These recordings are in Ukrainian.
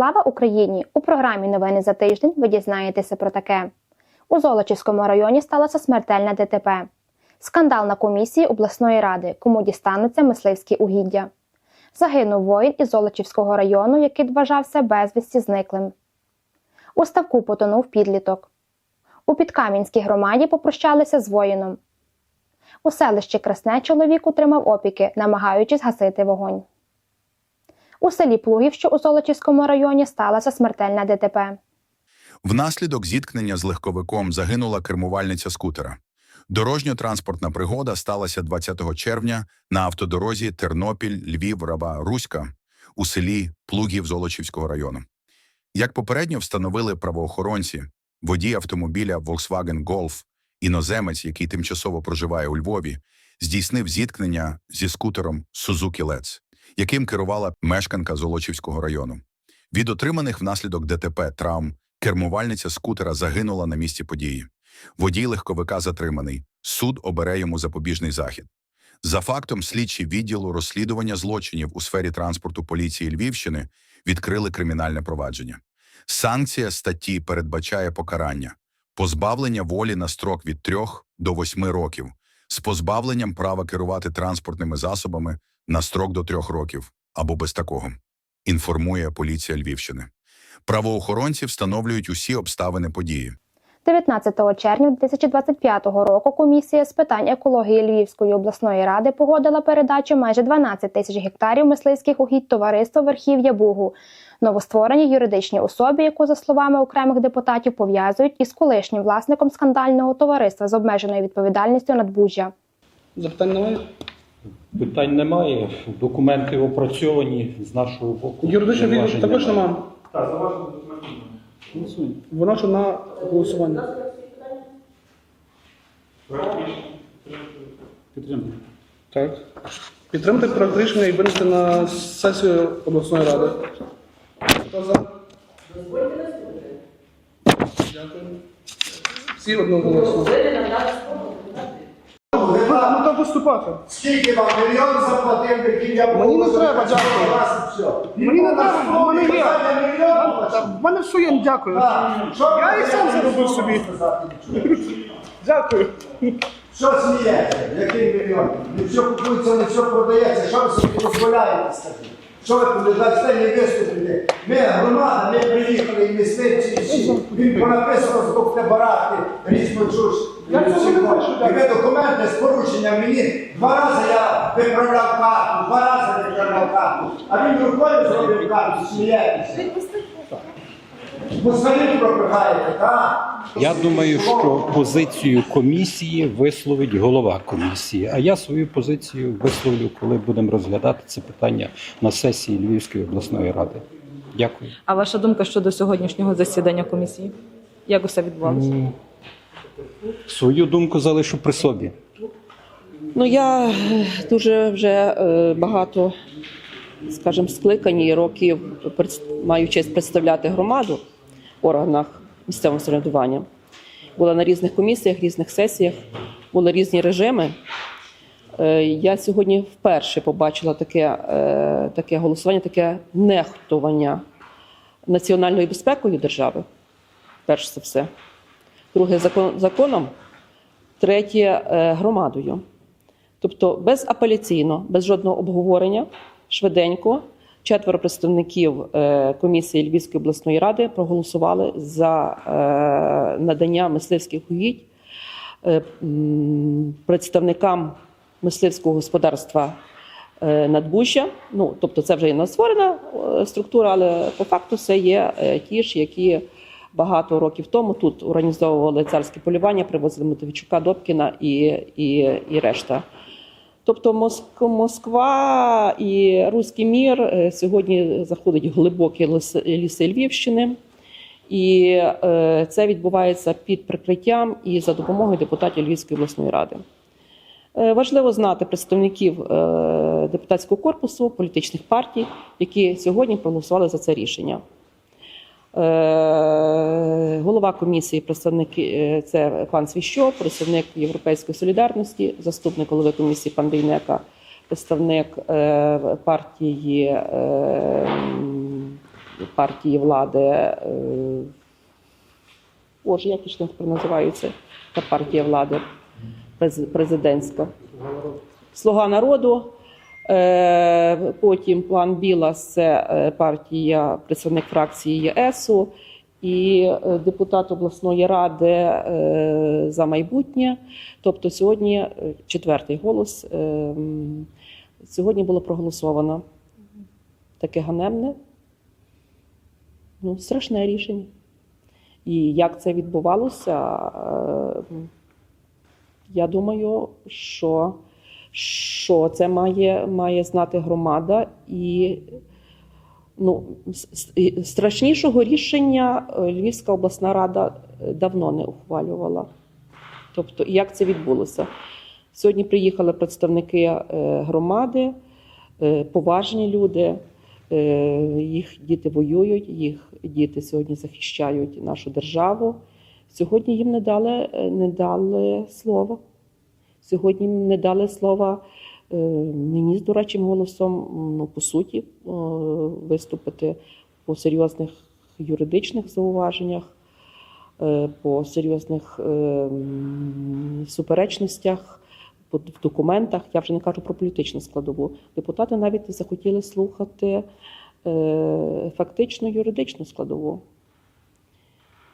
Слава Україні! У програмі Новини за тиждень ви дізнаєтеся про таке. У Золочівському районі сталося смертельне ДТП. Скандал на комісії обласної ради, кому дістануться мисливські угіддя. Загинув воїн із Золочівського району, який вважався безвісті зниклим. У ставку потонув підліток. У Підкам'янській громаді попрощалися з воїном. У селищі Красне чоловік утримав опіки, намагаючись гасити вогонь. У селі Плугів, що у Золочівському районі, сталося смертельне ДТП. Внаслідок зіткнення з легковиком загинула кермувальниця скутера. Дорожньо-транспортна пригода сталася 20 червня на автодорозі Тернопіль, Львів, Раба, Руська у селі Плугів Золочівського району. Як попередньо встановили правоохоронці, водій автомобіля Volkswagen Golf, іноземець, який тимчасово проживає у Львові, здійснив зіткнення зі скутером Suzuki Let's, яким керувала мешканка Золочівського району. Від отриманих внаслідок ДТП травм кермувальниця скутера загинула на місці події. Водій легковика затриманий. Суд обере йому запобіжний захід. За фактом, слідчі відділу розслідування злочинів у сфері транспорту поліції Львівщини відкрили кримінальне провадження. Санкція статті передбачає покарання позбавлення волі на строк від 3 до 8 років з позбавленням права керувати транспортними засобами на строк до 3 років або без такого. Інформує поліція Львівщини. Правоохоронці встановлюють усі обставини події. 19 червня 2025 року комісія з питань екології Львівської обласної ради погодила передачу майже 12 тисяч гектарів мисливських угідь товариства Верхів'я Бугу, новоствореній юридичній особі, яку, за словами окремих депутатів, пов'язують із колишнім власником скандального товариства з обмеженою відповідальністю надбужжя. Запитань немає? Питань немає. Документи опрацьовані з нашого боку. Юридичний відділ Зауважень також немає. немає. Так, зауважень документів. Голосуємо. Вона ж на голосування. Підтримуємо. Так. Підтримати проект рішення і винести на сесію обласної ради. Хто за? Дякую. Всі одноголосно. Ну там виступати. Скільки вам мільйон заплатив, який я Мені не треба, дякую. Мені не треба, бо в мене є. В мене все є, дякую. Я і сам заробив собі. Дякую. Що смієте? Який мільйон? Не все купується, не все продається. Що ви собі дозволяєте, скажіть? Що ви дасте не виступите? Ми громада, ми приїхали і всі. Він понаписано з боку бараки, різну чуш. Я цього не бачу, І ви документи з порушенням мені. Два рази я виправляв карту, два рази виправляв карту. А він рукою зробив карту, смієтеся. Москалів пропихаєте, так? Я думаю, що позицію комісії висловить голова комісії. А я свою позицію висловлю, коли будемо розглядати це питання на сесії Львівської обласної ради. Дякую. А ваша думка щодо сьогоднішнього засідання комісії? Як усе відбувалося? Свою думку залишу при собі. Ну я е, дуже вже е, багато, скажімо, скликані і років маю честь представляти громаду в органах місцевого самоврядування. Була на різних комісіях, різних сесіях, були різні режими. Е, Я сьогодні вперше побачила таке, таке голосування, таке нехтування національною безпекою держави, перш за все. Друге закон, законом, третє е, громадою. Тобто безапеляційно, без жодного обговорення, швиденько, четверо представників е, комісії Львівської обласної ради проголосували за е, надання мисливських угідь представникам мисливського господарства надбужжя. Ну, тобто це вже є створена структура, але по факту це є ті ж, які багато років тому тут організовували царське полювання, привозили Мотовичука, Добкіна і, і, і решта. Тобто Моск- Москва і руський мір е, сьогодні заходить в глибокі ліси, Львівщини, і е, це відбувається під прикриттям і за допомогою депутатів Львівської обласної ради. Е, Важливо знати представників депутатського корпусу, політичних партій, які сьогодні проголосували за це рішення. Е, Голова комісії, представники е, це пан Свіщо, представник Європейської солідарності, заступник голови комісії пан Дейнека, представник е, партії партії влади. Боже, як ж тепер називається та партія влади през- президентська? Слуга народу. Е, Потім план Білас це е, партія, представник фракції ЄСу і е, депутат обласної ради за майбутнє. Тобто сьогодні четвертий голос. Сьогодні було проголосовано таке ганебне, ну, страшне рішення. І як це відбувалося, я думаю, що, що це має, має знати громада. І ну, страшнішого рішення е, Львівська обласна рада е, давно не ухвалювала. Тобто, як це відбулося? Сьогодні приїхали представники е, громади, поважні люди. Їх діти воюють, їх діти сьогодні захищають нашу державу. Сьогодні їм не дали, не дали слова. Сьогодні не дали слова е, мені з дурачим голосом, ну, по суті, е, виступити по серйозних юридичних зауваженнях, е, по серйозних суперечностях в документах. Я вже не кажу про політичну складову. Депутати навіть захотіли слухати фактично юридичну складову.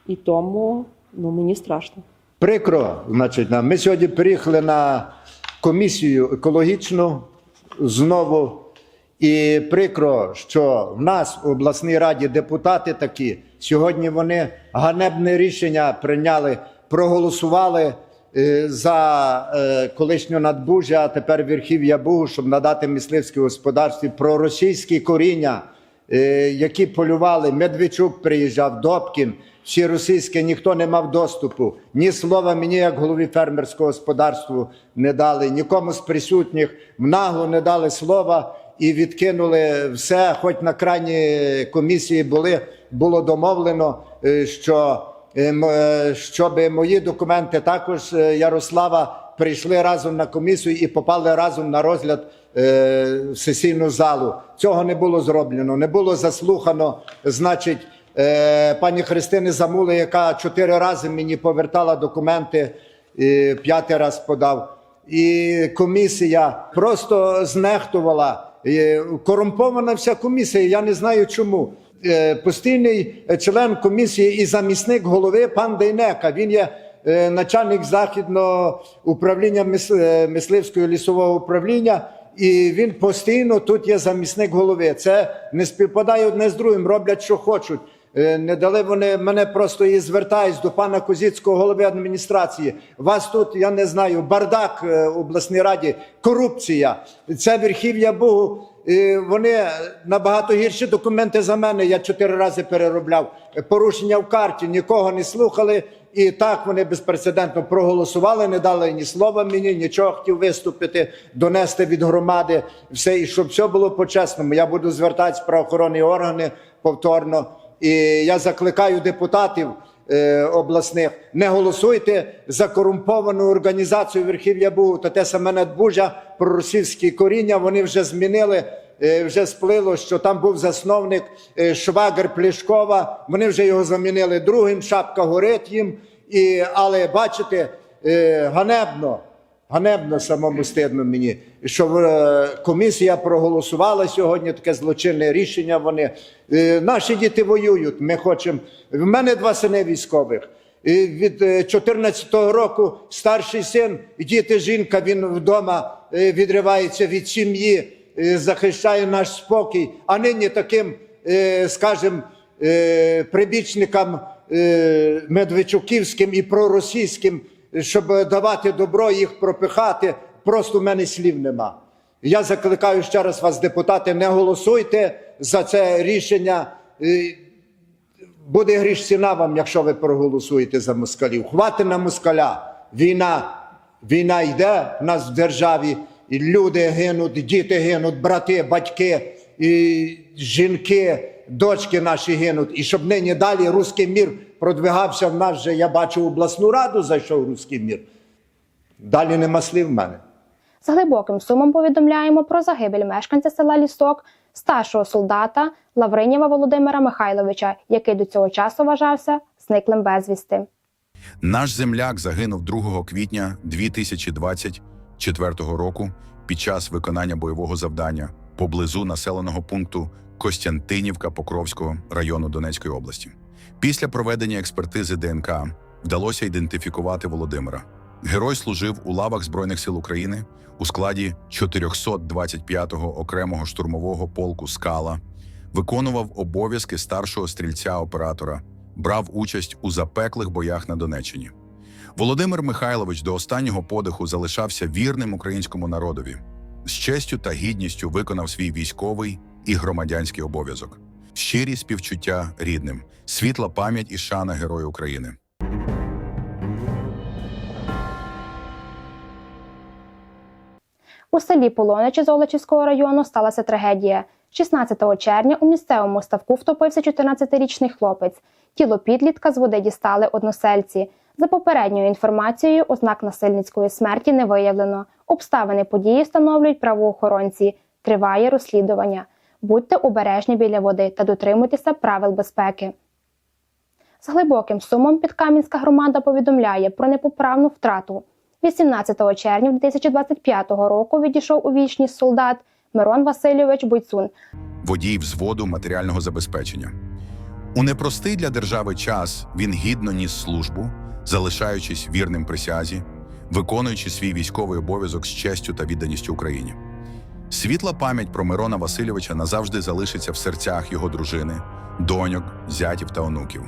І тому ну, мені страшно. Прикро, значить, ми сьогодні приїхали на комісію екологічну знову. І прикро, що в нас в обласній раді депутати такі. Сьогодні вони ганебне рішення прийняли, проголосували е, за е, колишнього надбужа, а тепер верхів'я Бугу, щоб надати мисливське господарстві про російські коріння, е, які полювали. Медведчук приїжджав, Добкін. Всі російські ніхто не мав доступу. Ні слова мені, як голові фермерського господарства, не дали, нікому з присутніх нагло не дали слова і відкинули все. Хоч на крайній комісії були, було домовлено, е, що е, е, щоб мої документи також Ярослава прийшли разом на комісію і попали разом на розгляд в сесійну залу. Цього не було зроблено, не було заслухано, значить. Е, пані Христини Замули, яка чотири рази мені повертала документи, п'ятий раз подав. І комісія просто знехтувала. Корумпована вся комісія. Я не знаю чому. Е, Постійний член комісії і замісник голови пан Дейнека. Він є е, начальник західного управління мисливського лісового управління. І він постійно тут є замісник голови. Це не співпадає одне з другим, роблять, що хочуть. Е, Не дали вони мене просто і звертаюсь до пана Козіцького, голови адміністрації. Вас тут, я не знаю, бардак е, в обласній раді, корупція. Це верхів'я Богу. Е, Вони набагато гірші документи за мене. Я чотири рази переробляв. Порушення в карті, нікого не слухали. І так вони безпрецедентно проголосували, не дали ні слова мені, нічого хотів виступити, донести від громади все, і щоб все було по-чесному. Я буду звертатися в правоохоронні органи повторно. І я закликаю депутатів е, обласних, не голосуйте за корумповану організацію Верхів'я Бугу та те саме Надбужа про російські коріння. Вони вже змінили. е, Вже сплило, що там був засновник е, Швагер Плішкова. Вони вже його замінили другим. Шапка горить їм. І, але бачите, ганебно, ганебно самому стидно мені, що е, комісія проголосувала сьогодні таке злочинне рішення. Вони Е, наші діти воюють. Ми хочемо. В мене два сини військових. І від е, 14-го року старший син, діти, жінка, він вдома е, відривається від сім'ї, е, захищає наш спокій. А нині таким, е, скажімо, е, прибічникам е, Медведчуківським і проросійським, щоб давати добро, їх пропихати, просто в мене слів нема. Я закликаю ще раз вас, депутати, не голосуйте за це рішення. Е, Буде гріш ціна вам, якщо ви проголосуєте за москалів. Хвати на москаля. Війна, війна йде в нас в державі, і люди гинуть, діти гинуть, брати, батьки, і жінки, дочки наші гинуть. І щоб нині далі руський мір продвигався в нас вже, я бачу, обласну раду зайшов руський мір. Далі нема слів в мене. З глибоким сумом повідомляємо про загибель мешканця села Лісок старшого солдата Лавринєва Володимира Михайловича, який до цього часу вважався зниклим безвісти. Наш земляк загинув 2 квітня 2024 року під час виконання бойового завдання поблизу населеного пункту Костянтинівка Покровського району Донецької області. Після проведення експертизи ДНК вдалося ідентифікувати Володимира. Герой служив у лавах Збройних сил України у складі 425-го окремого штурмового полку Скала, виконував обов'язки старшого стрільця-оператора, брав участь у запеклих боях на Донеччині. Володимир Михайлович до останнього подиху залишався вірним українському народові, з честю та гідністю виконав свій військовий і громадянський обов'язок. Щирі співчуття рідним, світла пам'ять і шана Герою України. У селі Полоничі Золочівського району сталася трагедія. 16 червня у місцевому ставку втопився 14-річний хлопець. Тіло підлітка з води дістали односельці. За попередньою інформацією, ознак насильницької смерті не виявлено. Обставини події встановлюють правоохоронці. Триває розслідування. Будьте обережні біля води та дотримуйтеся правил безпеки. З глибоким сумом Підкам'янська громада повідомляє про непоправну втрату. 18 червня 2025 року відійшов у вічність солдат Мирон Васильович Бойцун, водій взводу матеріального забезпечення. У непростий для держави час він гідно ніс службу, залишаючись вірним присязі, виконуючи свій військовий обов'язок з честю та відданістю Україні. Світла пам'ять про Мирона Васильовича назавжди залишиться в серцях його дружини, доньок, зятів та онуків.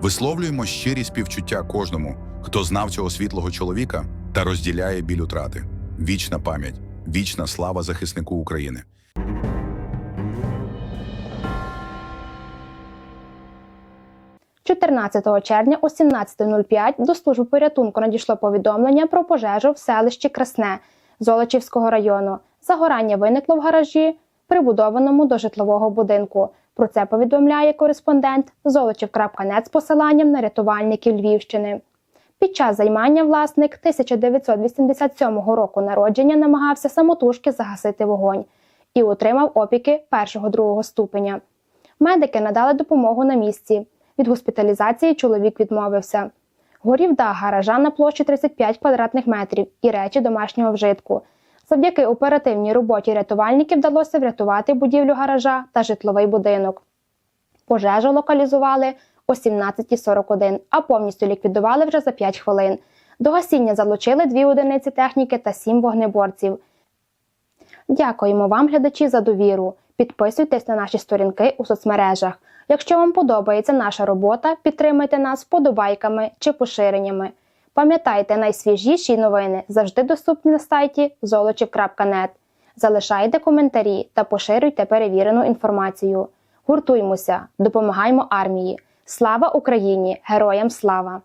Висловлюємо щирі співчуття кожному, хто знав цього світлого чоловіка та розділяє біль утрати. Вічна пам'ять, вічна слава захиснику України. – 14 червня о 17.05 до служби порятунку надійшло повідомлення про пожежу в селищі Красне Золочівського району. Загорання виникло в гаражі, прибудованому до житлового будинку. Про це повідомляє кореспондент Золочів.нет з посиланням на рятувальників Львівщини. Під час займання власник 1987 року народження намагався самотужки загасити вогонь і отримав опіки першого-другого ступеня. Медики надали допомогу на місці. Від госпіталізації чоловік відмовився. Горів дах гаража на площі 35 квадратних метрів і речі домашнього вжитку. Завдяки оперативній роботі рятувальників вдалося врятувати будівлю гаража та житловий будинок. Пожежу локалізували о 17.41, а повністю ліквідували вже за 5 хвилин. До гасіння залучили дві одиниці техніки та сім вогнеборців. Дякуємо вам, глядачі, за довіру. Підписуйтесь на наші сторінки у соцмережах. Якщо вам подобається наша робота, підтримайте нас вподобайками чи поширеннями. Пам'ятайте, найсвіжіші новини завжди доступні на сайті золочів.нет. Залишайте коментарі та поширюйте перевірену інформацію. Гуртуймося, допомагаймо армії. Слава Україні! Героям слава!